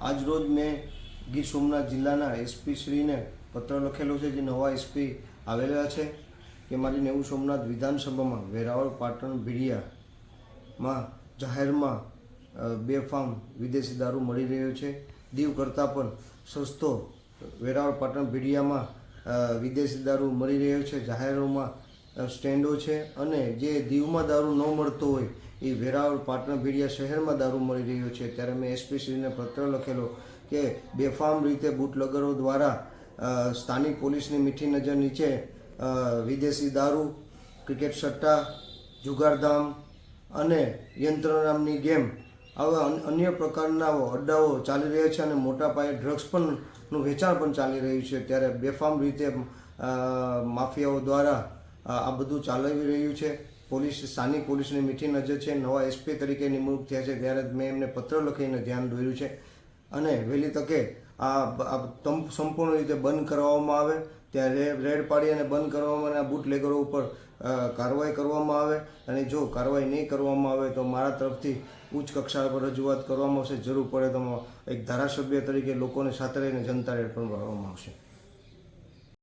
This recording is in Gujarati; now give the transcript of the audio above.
આજરોજ મેં ગીર સોમનાથ જિલ્લાના એસપી શ્રીને પત્ર લખેલો છે જે નવા એસપી આવેલા છે કે મારી નેવું સોમનાથ વિધાનસભામાં વેરાવળ પાટણ ભીડિયામાં જાહેરમાં બેફામ વિદેશી દારૂ મળી રહ્યો છે. દીવ કરતાં પણ સસ્તો વેરાવળ પાટણ ભીડિયામાં વિદેશી દારૂ મળી રહ્યો છે. જાહેરોમાં સ્ટેન્ડો છે અને જે દીવમાં દારૂ ન મળતો હોય એ વેરાવળ, પાટણ, ભેડિયા શહેરમાં દારૂ મળી રહ્યો છે. ત્યારે મેં એસપીસીને પત્ર લખેલો કે બેફામ રીતે બુટલગરો દ્વારા સ્થાનિક પોલીસની મીઠી નજર નીચે વિદેશી દારૂ, ક્રિકેટ સટ્ટા જુગારધામ અને યંત્ર નામની ગેમ આવા અન્ય પ્રકારના અડ્ડાઓ ચાલી રહ્યા છે અને મોટા પાયે ડ્રગ્સ પણ નું વેચાણ પણ ચાલી રહ્યું છે. ત્યારે બેફામ રીતે માફિયાઓ દ્વારા આ બધું ચાલી રહ્યું છે. પોલીસ, સ્થાનિક પોલીસની મીઠી નજર છે. નવા એસપી તરીકે નિમણૂક થયા છે. ત્યારે મેં એમને પત્ર લખીને ધ્યાન દોર્યું છે. અને વહેલી તકે આ સંપૂર્ણ રીતે બંધ કરવામાં આવે. ત્યાં રેડ પાડી અને બંધ કરવામાં અને આ બુટ લેગરો ઉપર કાર્યવાહી કરવામાં આવે. અને જો કાર્યવાહી નહીં કરવામાં આવે તો મારા તરફથી ઉચ્ચ કક્ષા પર રજૂઆત કરવામાં આવશે. જરૂર પડે તો એક ધારાસભ્ય તરીકે લોકોને સાથે રહીને જનતા રેડ પણ કરવામાં આવશે.